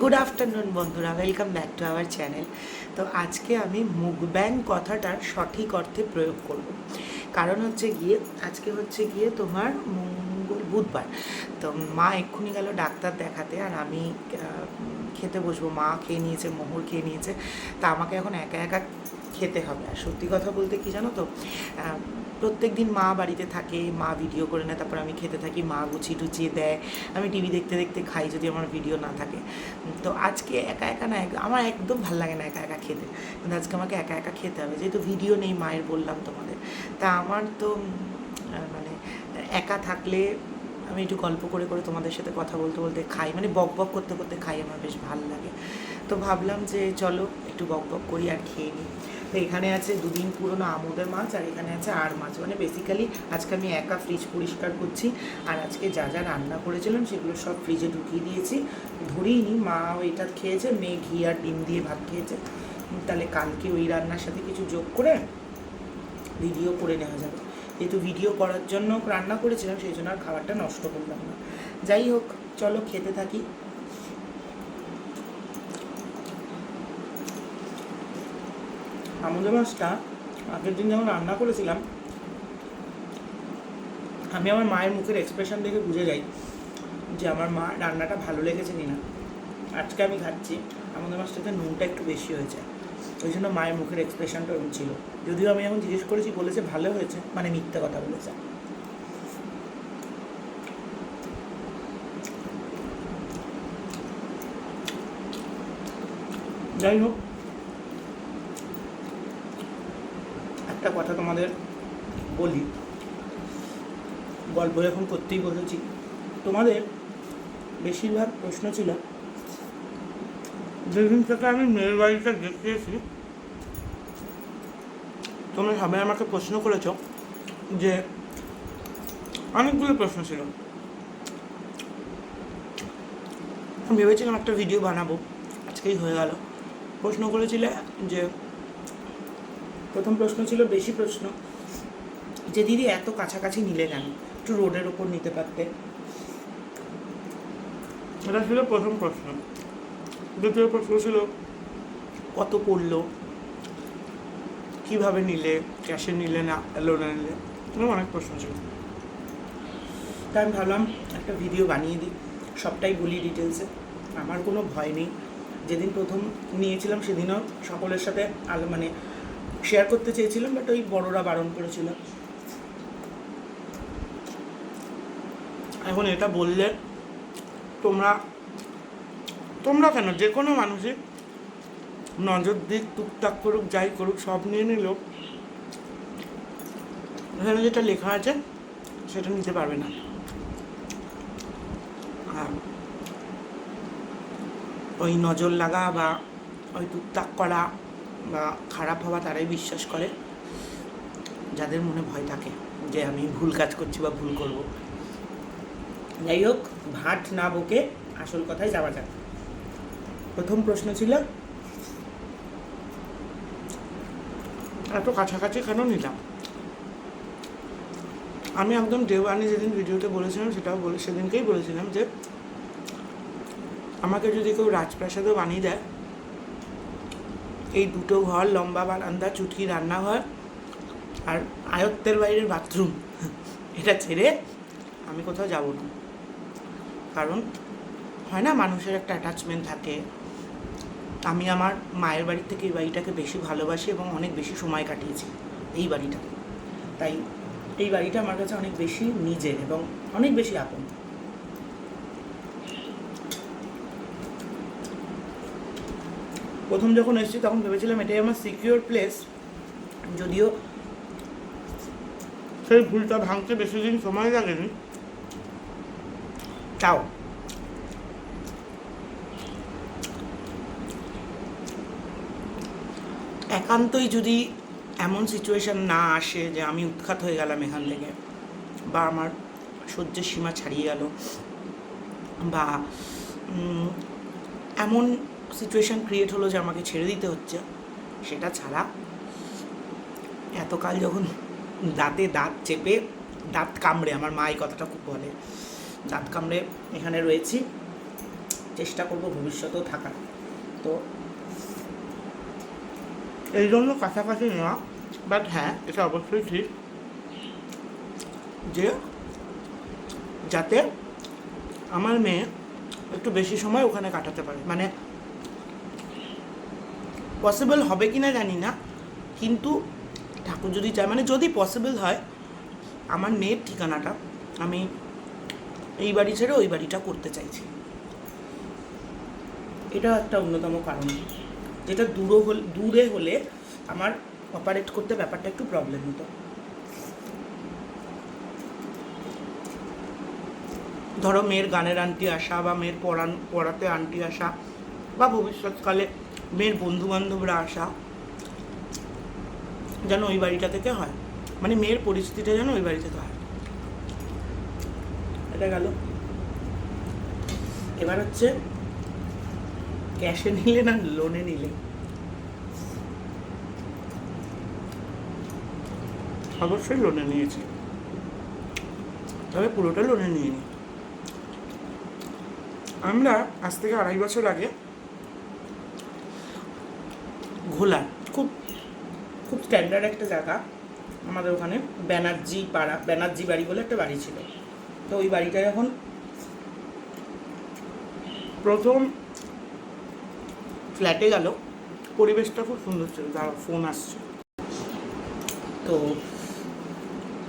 Good afternoon বন্ধুরা। Welcome back to our channel তো আজকে আমি মুখব্যাং কথাটার সঠিক অর্থে প্রয়োগ করব। কারণ হচ্ছে গিয়ে, আজকে হচ্ছে গিয়ে তোমার মঙ্গল বুধবার। তো মা এক্ষুনি গেল ডাক্তার দেখাতে, আর আমি খেতে বসবো, মা খেয়ে নিয়েছে, মোহর খেয়ে নিয়েছে, তা আমাকে এখন একা একা খেতে হবে। আর সত্যি কথা বলতে কি জানো তো প্রত্যেক দিন মা বাড়িতে থাকে, মা ভিডিও করে নেয়, তারপর আমি খেতে থাকি, মা গুছিয়ে টুচিয়ে দেয়, আমি টিভি দেখতে দেখতে খাই যদি আমার ভিডিও না থাকে। তো আজকে একা একা না, আমার একদম ভালো লাগে না একা একা খেতে। কিন্তু আজকে আমাকে একা একা খেতে হবে, যেহেতু ভিডিও নেই, মায়ের বললাম তোমাদের। তা আমার তো মানে একা থাকলে আমি একটু গল্প করে করে তোমাদের সাথে কথা বলতে বলতে খাই। মানে বক বক করতে করতে খাই, আমার বেশ ভালো লাগে। তো ভাবলাম যে চলো একটু বক বক করি আর খেয়ে নিই। তো এখানে আছে দুদিন পুরনো আমোদের মাছ আর এখানে আছে আর মাছ। মানে বেসিক্যালি আজকে আমি একা ফ্রিজ পরিষ্কার করছি আর আজকে যা যা রান্না করেছিলাম সেগুলো সব ফ্রিজে ঢুকিয়ে দিয়েছি। ধরেই নি মা ওইটা খেয়েছে, মেয়ে ঘি আর ডিম দিয়ে ভাত খেয়েছে। তাহলে কালকে ওই রান্নার সাথে কিছু যোগ করে ভিডিও করে নেওয়া যাবে। যেহেতু ভিডিও করার জন্য রান্না করেছিলাম, সেই জন্য আর খাবারটা নষ্ট করলাম না। যাই হোক, চলো খেতে থাকি। আমুদের মাছটা আগের দিন যখন রান্না করেছিলাম, আমি আমার মায়ের মুখের এক্সপ্রেশন দেখে বুঝে যাই যে আমার মা রান্নাটা ভালো লেগেছে কিনা। আজকে আমি খাচ্ছি আমাদের মাছটাতে নুনটা একটু বেশি হয়েছে। ওই জন্য মায়ের মুখের এক্সপ্রেশনটা ওরকম ছিল। যদিও আমি এখন জিজ্ঞেস করেছি, বলেছে ভালো হয়েছে মানে মিথ্যে কথা বলেছে। যাই হোক, একটা কথা তোমাদের বলি। গল্প যখন করতেই বসেছি, তোমাদের বেশিরভাগ প্রশ্ন ছিল যেদিন থেকে আমি মেয়ের বাড়িটা দেখতে এসেছি, তোমরা সবাই আমাকে প্রশ্ন করেছ যে অনেকগুলো প্রশ্ন ছিল। ভেবেছিলাম একটা ভিডিও বানাবো, আজকেই হয়ে গেল। প্রশ্ন করেছিলে যে, প্রথম প্রশ্ন ছিল বেশি প্রশ্ন, যে দিদি এত কাছাকাছি নিলে কেন? একটু রোডের ওপর নিতে পারতে। এটা ছিল প্রথম প্রশ্ন। দ্বিতীয় প্রশ্ন ছিল, কত পড়ল? কীভাবে নিলে? ক্যাশে নিলে না? লোনে নিলে? এরকম অনেক প্রশ্ন ছিল। তাই আমি ভাবলাম, একটা ভিডিও বানিয়ে দিই। সবটাই বলি ডিটেলসে আমার কোনো ভয় নেই। যেদিন প্রথম নিয়েছিলাম সেদিনও সকলের সাথে মানে শেয়ার করতে চেয়েছিলাম বাট ওই বড়রা বারণ করেছিল। এখন এটা বললে তোমরা তোমরা কেন? যে কোনো মানুষই নজর দিক, টুকটাক করুক, যাই করুক, সব নিয়ে নিল এখানে যেটা লেখা আছে, সেটা নিতে পারবে না। ওই নজর লাগা বা ওই টুকটাক করা বা খারাপ হওয়া তারাই বিশ্বাস করে, যাদের মনে ভয় থাকে যে আমি ভুল কাজ করছি বা ভুল করব। যাই হোক, ভাট না বকে আসল কথায় যাওয়া যাক। প্রথম প্রশ্ন ছিল? এত কাছাকাছি কেন নিলাম? আমি একদম দেওয়ানি যেদিন ভিডিওতে বলেছিলাম, সেটাও বলে, সেদিনকেই বলেছিলাম যে, আমাকে যদি কেউ রাজপ্রাসাদও বানিয়ে দেয়, এই দুটো ঘর, লম্বা বারান্দা, চুটকি, রান্নাঘর, আর আয়ত্তের বাইরের বাথরুম, এটা ছেড়ে আমি কোথাও যাব না। কারণ হয় না মানুষের একটা অ্যাটাচমেন্ট থাকে আমি আমার মায়ের বাড়ি থেকে এই বাড়িটাকে বেশি ভালোবাসি এবং অনেক বেশি সময় কাটিয়েছি এই বাড়িটা তাই এই বাড়িটা আমার কাছে অনেক বেশি নিজের এবং অনেক বেশি আপন। প্রথম যখন এসেছি তখন ভেবেছিলাম এটাই আমার সিকিউর প্লেস যদিও সেই ভুলটা ভাঙতে বেশি দিন সময় লাগেনি। তাও একান্তই যদি এমন সিচুয়েশান না আসে যে আমি উৎখাত হয়ে গেলাম এখান থেকে, বা আমার সহ্যের সীমা ছাড়িয়ে গেল, বা এমন সিচুয়েশন ক্রিয়েট হলো যে আমাকে ছেড়ে দিতে হচ্ছে, সেটা ছাড়া এতকাল যখন দাঁতে দাঁত চেপে, দাঁত কামড়ে, আমার মা এই কথাটা খুব বলে, দাঁত কামড়ে এখানে রয়েছি, চেষ্টা করব ভবিষ্যতেও থাকার। তো এই জন্য কাছাকাছি নেওয়া। বাট হ্যাঁ এটা অবশ্যই ঠিক যে যাতে আমার মেয়ে একটু বেশি সময় ওখানে কাটাতে পারে। মানে পসিবল হবে কি না জানি না, কিন্তু ঠাকুর যদি চায় মানে যদি পসিবল হয়, আমার মেয়ের ঠিকানাটা আমি এই বাড়ি ছেড়ে ওই বাড়িটা করতে চাইছি। এটা একটা অন্যতম কারণ। যেটা দূর হলে, দূরে হলে আমার অপারেট করতে ব্যাপারটা একটু প্রবলেম হতো। ধরো মেয়ের গানের আন্টি আসা বা মেয়ের পড়ান, পড়াতে আন্টি আসা বা ভবিষ্যৎকালে মেয়ের বন্ধু বান্ধবরা আসা যেন ওই বাড়িটা থেকে হয়। মানে মেয়ের পরিস্থিতিটা যেন ওই বাড়ি থেকে হয়। এটা গেল। এবার হচ্ছে ক্যাশে নিলে না লোনে নিলে? অবশ্যই লোনে নিয়েছি। তবে পুরোটা লোনে নিয়ে নি আমরা আজ থেকে আড়াই বছর আগে ঘোলা, খুব খুব স্ট্যান্ডার্ড একটা জায়গা আমাদের ওখানে, ব্যানার্জি পাড়া, ব্যানার্জি বাড়ি বলে একটা বাড়ি ছিল। তো ওই বাড়িটা যখন প্রথম ফ্ল্যাটে গেল। পরিবেশটা খুব সুন্দর ছিল দাঁড়া ফোন আসছে। তো,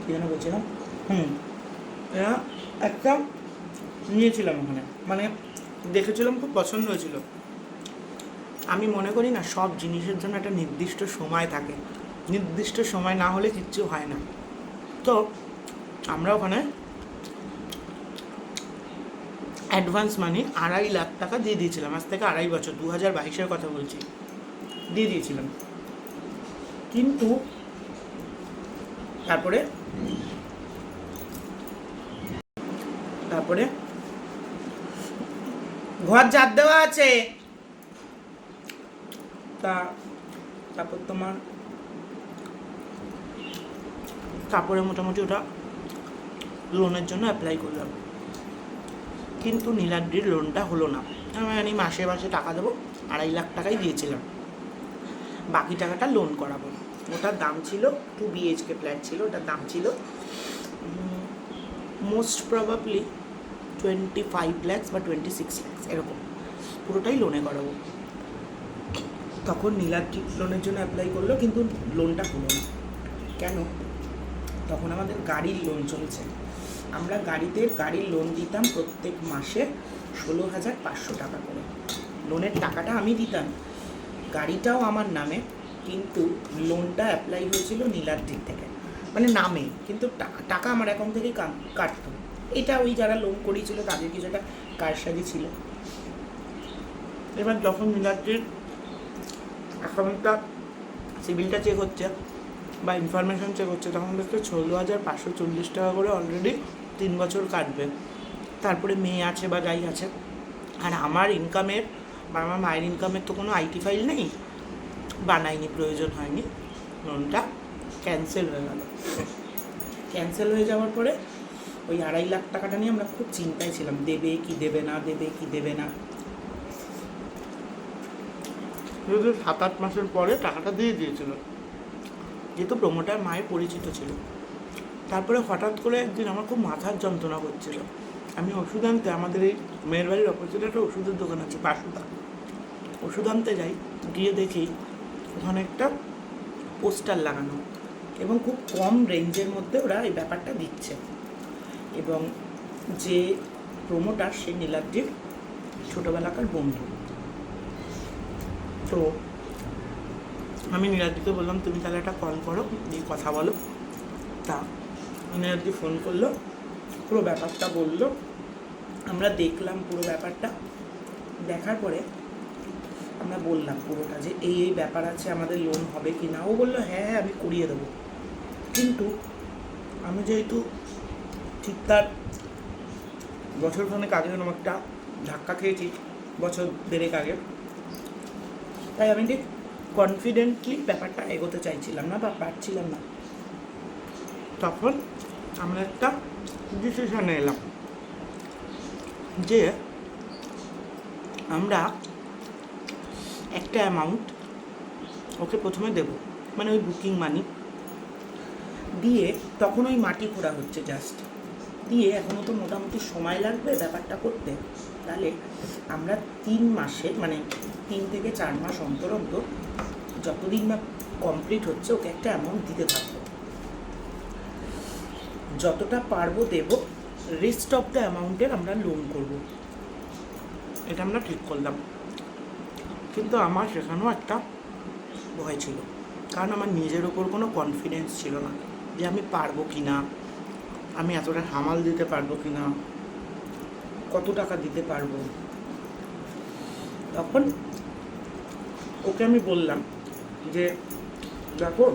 কী যেন বলছিলাম? হুম একটা নিয়েছিলাম ওখানে মানে দেখেছিলাম খুব পছন্দ হয়েছিল। আমি মনে করি না, সব জিনিসের জন্য একটা নির্দিষ্ট সময় থাকে। নির্দিষ্ট সময় না হলে কিচ্ছু হয় না। তো, আমরা ওখানে অ্যাডভান্স মানি আড়াই লাখ টাকা দিয়ে দিয়েছিলাম। আজ থেকে আড়াই বছর দু হাজার বাইশের কথা বলছি। দিয়ে দিয়েছিলাম। কিন্তু তারপরে তারপরে ঘর জাত দেওয়া আছে। তা, তারপর তোমার তারপরে মোটামুটি ওটা লোনের জন্য অ্যাপ্লাই করলাম। কিন্তু নীলাদ্রির লোনটা হলো না। আমি মাসে মাসে টাকা দেবো, আড়াই লাখ টাকাই দিয়েছিলাম। বাকি টাকাটা লোন করাবো। ওটার দাম ছিল টু বিএইচকে ফ্ল্যাট ছিল, ওটার দাম ছিল most probably twenty five lakhs বা টোয়েন্টি সিক্স ল্যাক্স এরকম। পুরোটাই লোনে করাবো। তখন নীলাদ্রি লোনের জন্য অ্যাপ্লাই করল, কিন্তু লোনটা হলো না। কেন? তখন আমাদের গাড়ির লোন চলছে। আমরা গাড়িতে গাড়ির লোন দিতাম প্রত্যেক মাসে ষোলো হাজার পাঁচশো টাকা করে। লোনের টাকাটা আমি দিতাম। গাড়িটাও আমার নামে, কিন্তু লোনটা অ্যাপ্লাই হয়েছিল নীলাদ্রির থেকে। মানে নামে, কিন্তু টাকা আমার অ্যাকাউন্ট থেকেই কাট- কাটতো। এটা ওই যারা লোন করিয়েছিল তাদের কিছু একটা কারসাজি ছিল। এবার যখন নীলাদ্রির অ্যাকাউন্টটা সিভিলটা চেক হচ্ছে বা ইনফরমেশন চেক হচ্ছে, তখন দেখতে ষোলো হাজার পাঁচশো চল্লিশ টাকা করে অলরেডি তিন বছর কাটবে। তারপরে মেয়ে আছে বা যাই আছে। আর আমার ইনকামের বা আমার মায়ের ইনকামের তো কোনো আইটি ফাইল নেই। বানাইনি প্রয়োজন হয়নি। লোনটা ক্যান্সেল হয়ে গেল। ক্যান্সেল হয়ে যাওয়ার পরে ওই আড়াই লাখ টাকাটা নিয়ে আমরা খুব চিন্তায় ছিলাম। দেবে কি দেবে না দেবে কি দেবে না। সাত আট মাসের পরে টাকাটা দিয়ে দিয়েছিল। যেহেতু প্রমোটার মায়ের পরিচিত ছিল। তারপরে হঠাৎ করে একদিন আমার খুব মাথার যন্ত্রণা করছিল আমি ওষুধ আনতে, আমাদের এই মেয়ের বাড়ির অপোজিটে একটা ওষুধের দোকান আছে পাশুদা ওষুধ আনতে যাই, গিয়ে দেখি ওখানে একটা পোস্টার লাগানো এবং খুব কম রেঞ্জের মধ্যে ওরা এই ব্যাপারটা দিচ্ছে। এবং যে প্রোমোটার সেই নীলাদ্রির ছোটোবেলাকার বন্ধু। তো আমি নীলাদ্রিকে বললাম, তুমি তাহলে একটা কল করো দিয়ে কথা বলো। তা নীলাদ্রি ফোন করল, পুরো ব্যাপারটা বলল। আমরা দেখলাম পুরো ব্যাপারটা। দেখার পরে আমরা বললাম পুরোটা যে এই এই ব্যাপার আছে, আমাদের লোন হবে কি না ও বলল হ্যাঁ হ্যাঁ আমি করিয়ে দেবো। কিন্তু আমি যেহেতু ঠিক তার বছর খানেক আগে এরকম একটা ধাক্কা খেয়েছি, বছর দেড়েক আগে, তাই আমি ঠিক কনফিডেন্টলি ব্যাপারটা এগোতে চাইছিলাম না বা পারছিলাম না। তখন আমরা একটা ডিসিশনে এলাম যে আমরা একটা অ্যামাউন্ট ওকে প্রথমে দেব মানে ওই বুকিং মানি দিয়ে তখন ওই মাটি খোঁড়া হচ্ছে জাস্ট দিয়ে এখনও তো মোটামুটি সময় লাগবে ব্যাপারটা করতে। তাহলে আমরা তিন মাসে মানে তিন থেকে চার মাস অন্তর অন্তর যতদিন না কমপ্লিট হচ্ছে, ওকে একটা অ্যামাউন্ট দিতে থাকব। যতটা পারব দেব রেস্ট অফ দ্য অ্যামাউন্টের আমরা লোন করব। এটা আমরা ঠিক করলাম। কিন্তু আমার সেখানেও একটা ভয় ছিল। কারণ আমার নিজের ওপর কোনো কনফিডেন্স ছিল না যে আমি পারব কি না আমি এতটা হামাল দিতে পারব কি না কত টাকা দিতে পারব। তখন ওকে আমি বললাম যে, দেখো,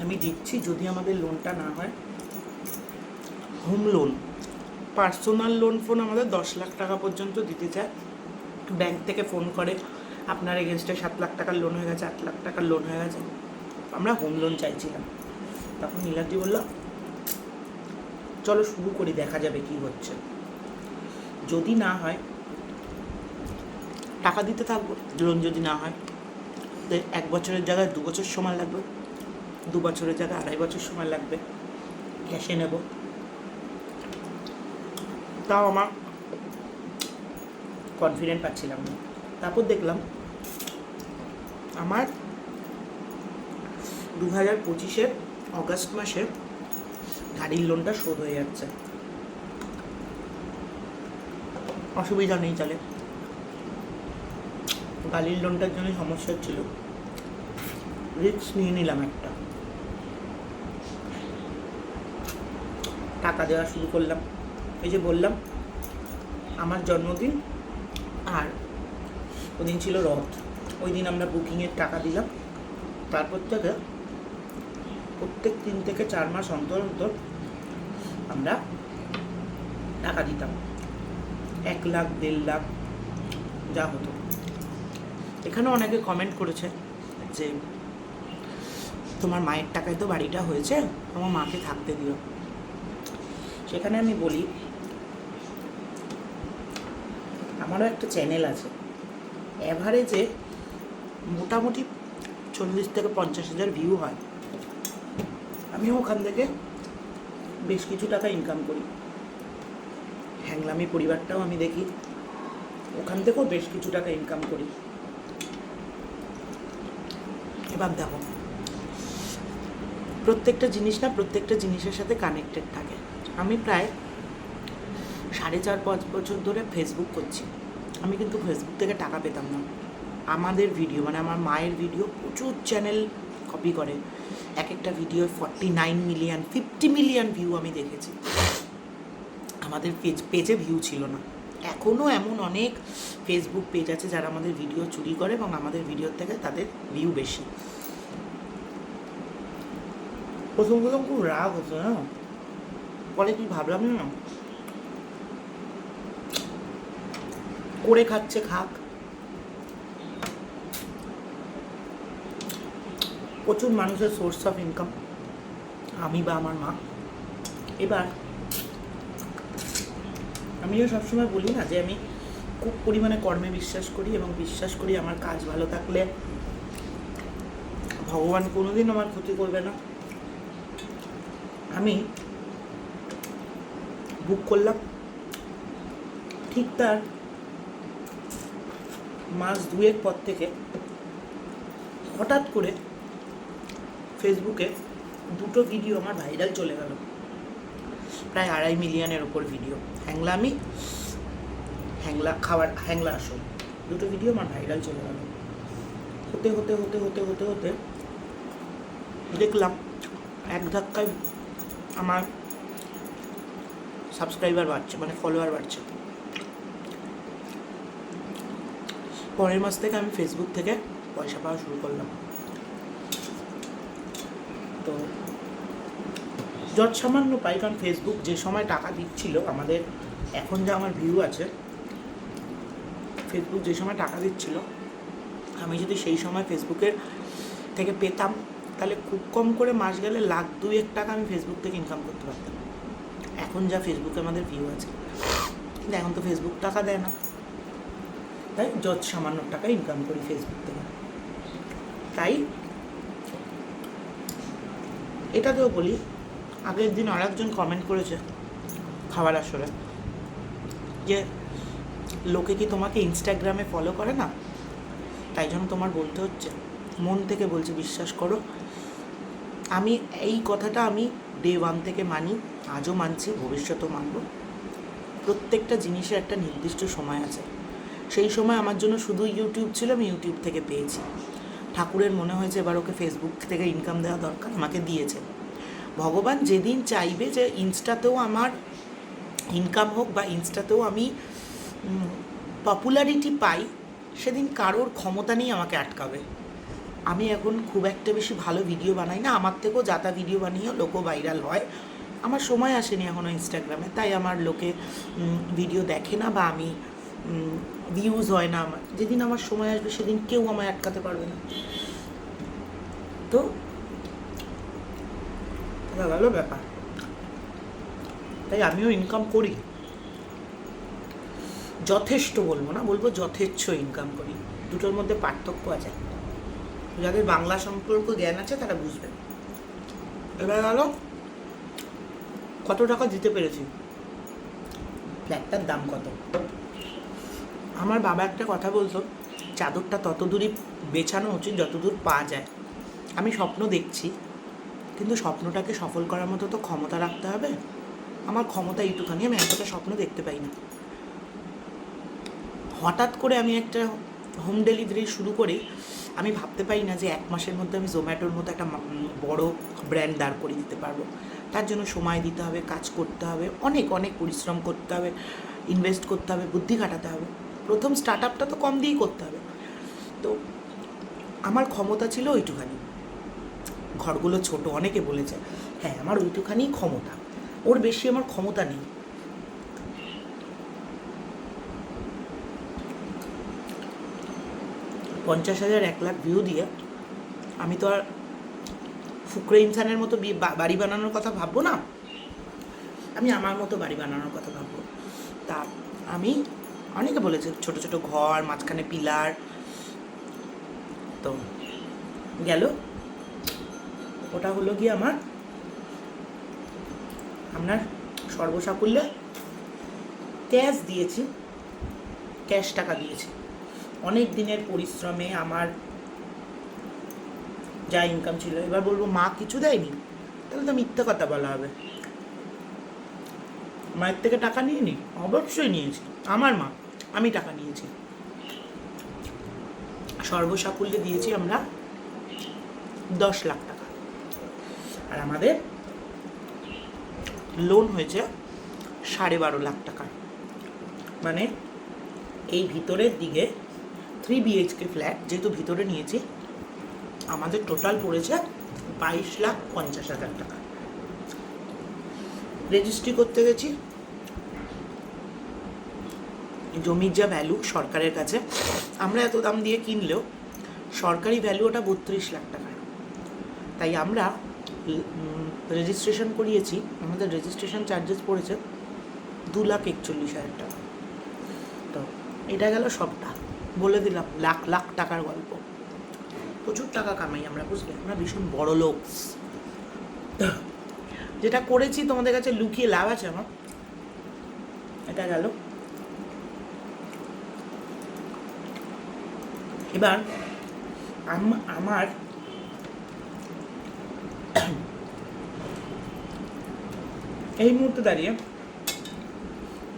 আমি দিচ্ছি, যদি আমাদের লোনটা না হয় home loan, personal loan phone আমাদের দশ লাখ টাকা পর্যন্ত দিতে চায়। ব্যাংক থেকে ফোন করে, আপনার এগেনস্টে সাত লাখ টাকার লোন হয়ে গেছে, আট লাখ টাকার লোন হয়ে গেছে। আমরা হোম লোন চাইছিলাম। তখন নীলাদ্রি বলল, চলো শুরু করি, দেখা যাবে কি হচ্ছে। যদি না হয়, টাকা দিতে থাকব, লোন যদি না হয় এক বছরের জায়গায় দু বছর সময় লাগবে, দু বছরের জায়গায় আড়াই বছর সময় লাগবে, ক্যাশে নেব। তাও আমার কনফিডেন্ট পাচ্ছিলাম না। তারপর দেখলাম, আমার দু হাজার পঁচিশে অগাস্ট মাসে গাড়ির লোনটা শোধ হয়ে যাচ্ছে। অসুবিধা নেই তাহলে। গাড়ির লোনটার জন্য সমস্যা ছিল রিস্ক নিয়ে নিলাম একটা। টাকা দেওয়া শুরু করলাম। এই যে বললাম, আমার জন্মদিন আর ওদিন ছিল রথ। ওই দিন আমরা বুকিংয়ের টাকা দিলাম। তারপর থেকে প্রত্যেক তিন থেকে চার মাস অন্তর অন্তর আমরা টাকা দিতাম। এক লাখ, দেড় লাখ, যা হতো। এখানে অনেকে কমেন্ট করেছে যে, তোমার মায়ের টাকায় তো বাড়িটা হয়েছে, তোমার মাকে থাকতে দিও। সেখানে আমি বলি আমারও একটা চ্যানেল আছে। অ্যাভারেজে মোটামুটি চল্লিশ থেকে পঞ্চাশ হাজার ভিউ হয়। আমিও ওখান থেকে বেশ কিছু টাকা ইনকাম করি। হ্যাংলামি পরিবারটাও আমি দেখি। ওখান থেকেও বেশ কিছু টাকা ইনকাম করি। এবার দেখো, প্রত্যেকটা জিনিস না প্রত্যেকটা জিনিসের সাথে কানেক্টেড থাকে। আমি প্রায় সাড়ে চার পাঁচ বছর ধরে ফেসবুক করছি। আমি কিন্তু ফেসবুক থেকে টাকা পেতাম না। আমাদের ভিডিও মানে আমার মায়ের ভিডিও প্রচুর চ্যানেল কপি করে। এক একটা video forty nine million fifty million view আমি দেখেছি। আমাদের পেজ পেজে ভিউ ছিল না। এখনও এমন অনেক ফেসবুক পেজ আছে যারা আমাদের ভিডিও চুরি করে এবং আমাদের ভিডিওর থেকে তাদের ভিউ বেশি। প্রথম প্রথম খুব রাগ হতো না পরে তুই ভাবলাম না করে খাচ্ছে, খাক। প্রচুর মানুষের সোর্স অফ ইনকাম আমি বা আমার মা। এবার, আমিও সবসময় বলি না যে আমি খুব পরিমাণে কর্মে বিশ্বাস করি এবং বিশ্বাস করি আমার কাজ ভালো থাকলে ভগবান কোনোদিন আমার ক্ষতি করবে না। আমি বুক করলাম। ঠিক তার মাস দুয়েক পর থেকে হঠাৎ করে ফেসবুকে দুটো ভিডিও আমার ভাইরাল চলে গেল। প্রায় আড়াই মিলিয়নের ওপর ভিডিও হ্যাংলামি, হ্যাংলা, খাবার, হ্যাংলা আসল। দুটো ভিডিও আমার ভাইরাল চলে গেল। হতে হতে হতে হতে হতে হতে দেখলাম এক ধাক্কায় আমার সাবস্ক্রাইবার বাড়ছে মানে ফলোয়ার বাড়ছে। পরের মাস থেকে আমি ফেসবুক থেকে পয়সা পাওয়া শুরু করলাম। তো যত সামান্য পাই, কারণ ফেসবুক যে সময় টাকা দিচ্ছিল, আমাদের এখন যা আমার ভিউ আছে ফেসবুক যে সময় টাকা দিচ্ছিল, আমি যদি সেই সময় ফেসবুকের থেকে পেতাম, তাহলে খুব কম করে মাস গেলে লাখ দুয়েক টাকা আমি ফেসবুক থেকে ইনকাম করতে পারতাম। এখন যা ফেসবুকে আমাদের ভিউ আছে, কিন্তু এখন তো ফেসবুক টাকা দেয় না। তাই যত সামান্য টাকা ইনকাম করি ফেসবুক থেকে। তাই এটাকেও বলি, আগের দিন আর একজন কমেন্ট করেছে খাবার আসরে যে, লোকে কি তোমাকে ইনস্টাগ্রামে ফলো করে না? তাই জন্য তোমার বলতে হচ্ছে, মন থেকে বলছি, বিশ্বাস করো, আমি এই কথাটা আমি ডে ওয়ান থেকে মানি, আজও মানছি, ভবিষ্যতেও মানব। প্রত্যেকটা জিনিসের একটা নির্দিষ্ট সময় আছে। সেই সময় আমার জন্য শুধু ইউটিউব ছিল, আমি ইউটিউব থেকে পেয়েছি। ঠাকুরের মনে হয়েছে এবার ওকে ফেসবুক থেকে ইনকাম দেওয়া দরকার, আমাকে দিয়েছে। ভগবান যেদিন চাইবে যে ইনস্টাতেও আমার ইনকাম হোক বা ইনস্টাতেও আমি পপুলারিটি পাই, সেদিন কারোর ক্ষমতা নেই আমাকে আটকাবে। আমি এখন খুব একটা বেশি ভালো ভিডিও বানাই না, আমার থেকেও যাতা ভিডিও বানিয়েও লোকও ভাইরাল হয়। আমার সময় আসেনি এখনও ইনস্টাগ্রামে তাই আমার লোকে ভিডিও দেখে না বা আমি ভিউজ হয় না আমার। যেদিন আমার সময় আসবে, সেদিন কেউ আমায় আটকাতে পারবে না। তো গেল ব্যাপার। তাই আমিও ইনকাম করি। যথেষ্ট বলব না, বলব যথেচ্ছ ইনকাম করি। দুটোর মধ্যে পার্থক্য আছে যাদের বাংলা সম্পর্ক জ্ঞান আছে, তারা বুঝবে। এবার গেল কত টাকা দিতে পেরেছি? ফ্ল্যাটটার দাম কত? আমার বাবা একটা কথা বলতো, চাদরটা তত দূরই বেছানো উচিত যতদূর পাওয়া যায়। আমি স্বপ্ন দেখছি, কিন্তু স্বপ্নটাকে সফল করার মতো তো ক্ষমতা রাখতে হবে। আমার ক্ষমতা এইটুখানি, আমি এতটা স্বপ্ন দেখতে পাই না। হঠাৎ করে আমি একটা হোম ডেলিভারি শুরু করে, আমি ভাবতে পারি না যে এক মাসের মধ্যে আমি জোম্যাটোর মতো একটা বড় ব্র্যান্ড দাঁড় করে দিতে পারব। তার জন্য সময় দিতে হবে, কাজ করতে হবে, অনেক অনেক পরিশ্রম করতে হবে, ইনভেস্ট করতে হবে, বুদ্ধি খাটাতে হবে। প্রথম স্টার্ট আপটা তো কম দিয়েই করতে হবে। তো আমার ক্ষমতা ছিল ওইটুখানি। ঘরগুলো ছোট, অনেকে বলেছে হ্যাঁ আমার ওইটুখানি ক্ষমতা। ওর বেশি আমার ক্ষমতা নেই। পঞ্চাশ হাজার এক লাখ ভিউ দিয়ে আমি তো আর ফুকরে ইনসানের মতো বাড়ি বানানোর কথা ভাববো না। আমি আমার মতো বাড়ি বানানোর কথা ভাববো। তা আমি অনেকে বলেছে, ছোট ছোট ঘর, মাঝখানে পিলার। তো গেল। ওটা হলো গিয়ে আমার, আপনার সর্বসাকুল্যে ক্যাশ দিয়েছি, ক্যাশ টাকা দিয়েছি। অনেক দিনের পরিশ্রমে আমার যা ইনকাম ছিল, এবার বলব মা কিছু দেয়নি, তাহলে তো মিথ্যে কথা বলা হবে। মায়ের থেকে টাকা নিয়ে নি অবশ্যই নিয়েছি, আমার মা। আমি টাকা নিয়েছি। সর্বসাকুল্যে দিয়েছি আমরা দশ লাখ টাকা। আর আমাদের লোন হয়েছে সাড়ে বারো লাখ টাকা। মানে এই ভিতরের দিকে থ্রি বিএইচকে ফ্ল্যাট যেহেতু ভিতরে নিয়েছি, আমাদের টোটাল পড়েছে বাইশ লাখ পঞ্চাশ হাজার টাকা। রেজিস্ট্রি করতে গেছি জমির যা ভ্যালু সরকারের কাছে, আমরা এত দাম দিয়ে কিনলেও সরকারি ভ্যালু ওটা বত্রিশ লাখ টাকা। তাই আমরা রেজিস্ট্রেশন করিয়েছি, আমাদের রেজিস্ট্রেশন চার্জেস পড়েছে দু লাখ একচল্লিশ হাজার টাকা। তো এটা গেল সবটা। বলে দিলাম, লাখ লাখ টাকার গল্প। প্রচুর টাকা কামাই আমরা, বুঝলে? আমরা ভীষণ বড় লোক। যেটা করেছি, তোমাদের কাছে লুকিয়ে লাভ আছে আমার। এটা গেল। এবার আমার এই মুহূর্তে দাঁড়িয়ে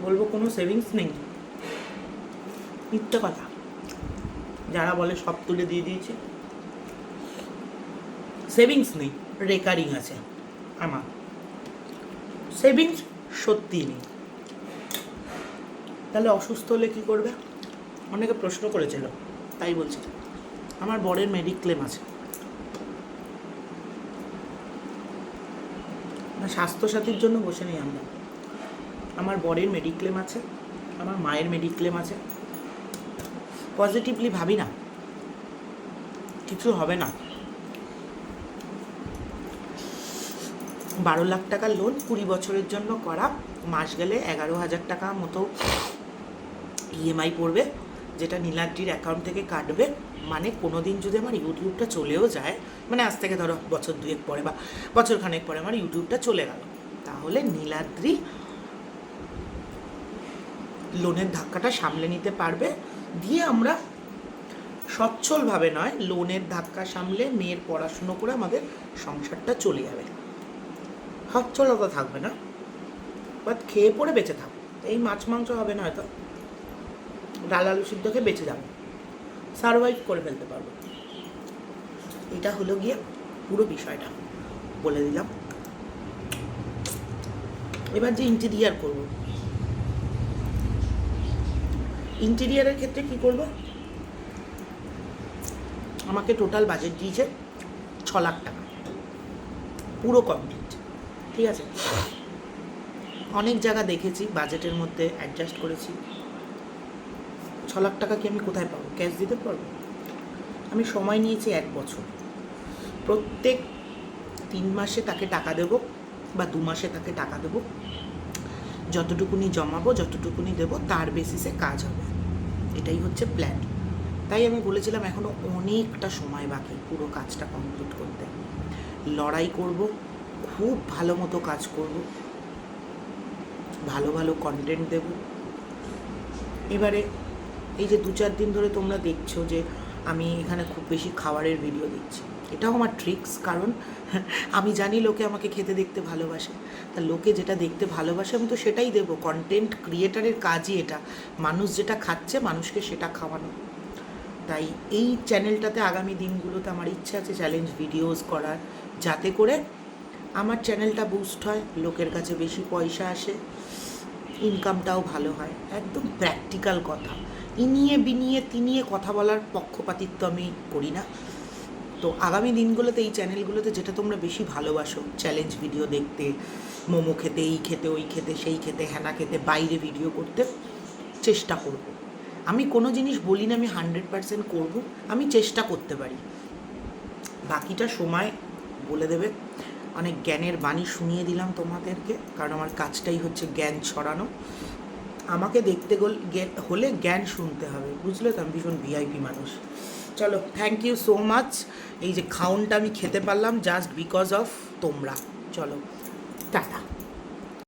বলব কোনো সেভিংস নেই। মিথ্যে কথা। যারা বলে সব তুলে দিয়ে দিয়েছে। সেভিংস নেই রেকারিং আছে আমার। সেভিংস সত্যি নেই। তাহলে অসুস্থ হলে কী করবে? অনেকে প্রশ্ন করেছিল। তাই বলছি। আমার বরের মেডিক্লেম আছে। স্বাস্থ্যসাথীর জন্য বসে নেই আমরা। আমার বরের মেডিক্লেম আছে, আমার মায়ের মেডিক্লেম আছে। পজিটিভলি ভাবি না। কিছু হবে না। বারো লাখ টাকার লোন কুড়ি বছরের জন্য করা। মাস গেলে এগারো হাজার টাকা মতো ইএমআই পড়বে। যেটা নীলাদ্রির অ্যাকাউন্ট থেকে কাটবে মানে কোনো দিন যদি আমার ইউটিউবটা চলেও যায় মানে আজ থেকে ধরো বছর দুয়েক পরে বা বছর খানেক পরে আমার ইউটিউবটা চলে গেল, তাহলে নীলাদ্রি লোনের ধাক্কাটা সামলে নিতে পারবে। দিয়ে আমরা সচ্ছলভাবে নয় লোনের ধাক্কা সামলে মেয়ের পড়াশুনো করে আমাদের সংসারটা চলে যাবে। সচ্ছলতা থাকবে না বাট খেয়ে পড়ে বেঁচে থাকব, এই মাছ মাংস হবে না হয়তো। ডাল আলু সিদ্ধ খেয়ে বেঁচে যাব। সারভাইভ করে ফেলতে পারব। এটা হলো গিয়ে পুরো বিষয়টা। বলে দিলাম। এবার যে ইন্টেরিয়ার করব। ইন্টেরিয়ারের ক্ষেত্রে কি করব? আমাকে টোটাল বাজেট দিয়েছে ছ লাখ টাকা। পুরো কমপ্লিট ঠিক আছে? অনেক জায়গা দেখেছি বাজেটের মধ্যে অ্যাডজাস্ট করেছি। ছ লাখ টাকা কি আমি কোথায় পাবো? ক্যাশ দিতে পারব? আমি সময় নিয়েছি এক বছর। প্রত্যেক তিন মাসে তাকে টাকা দেবো বা দু মাসে তাকে টাকা দেবো। যতটুকুনি জমাবো, যতটুকুনি দেবো, তার বেসিসে কাজ হবে। এটাই হচ্ছে প্ল্যান তাই আমি বলেছিলাম এখনও অনেকটা সময় বাকি পুরো কাজটা কমপ্লিট করতে। লড়াই করব, খুব ভালো মতো কাজ করব। ভালো ভালো কন্টেন্ট দেব। এবারে এই যে দু চার দিন ধরে তোমরা দেখছ যে আমি এখানে খুব বেশি খাবারের ভিডিও দিচ্ছি। এটাও আমার ট্রিক্স কারণ আমি জানি লোকে আমাকে খেতে দেখতে ভালোবাসে। তা লোকে যেটা দেখতে ভালোবাসে, আমি তো সেটাই দেবো। কন্টেন্ট ক্রিয়েটারের কাজই এটা। মানুষ যেটা খাচ্ছে, মানুষকে সেটা খাওয়ানো। তাই এই চ্যানেলটাতে আগামী দিনগুলোতে আমার ইচ্ছা আছে চ্যালেঞ্জ ভিডিওস করার। যাতে করে আমার চ্যানেলটা বুস্ট হয়, লোকের কাছে বেশি পয়সা আসে ইনকামটাও ভালো হয়। একদম প্র্যাকটিক্যাল কথা। ইনিয়ে বিনিয়ে তিনিয়ে কথা বলার পক্ষপাতিত্ব আমি করি না। তো আগামী দিনগুলোতে এই চ্যানেলগুলোতে যেটা তোমরা বেশি ভালোবাসো চ্যালেঞ্জ ভিডিও দেখতে, মোমো খেতে, এই খেতে, ওই খেতে, সেই খেতে, হ্যানা খেতে, বাইরে ভিডিও করতে চেষ্টা করব। আমি কোনো জিনিস বলি না আমি হান্ড্রেড পারসেন্ট করব, আমি চেষ্টা করতে পারি। বাকিটা সময় বলে দেবে। অনেক জ্ঞানের বাণী শুনিয়ে দিলাম তোমাদেরকে, কারণ আমার কাজটাই হচ্ছে জ্ঞান ছড়ানো। আমাকে দেখতে হলে জ্ঞান শুনতে হবে। বুঝলে তো? আমি ভীষণ ভিআইপি মানুষ। চলো থ্যাংক ইউ সো মাচ এই যে খাউনটা আমি খেতে পারলাম জাস্ট বিকজ অফ তোমরা। চলো, টাটা।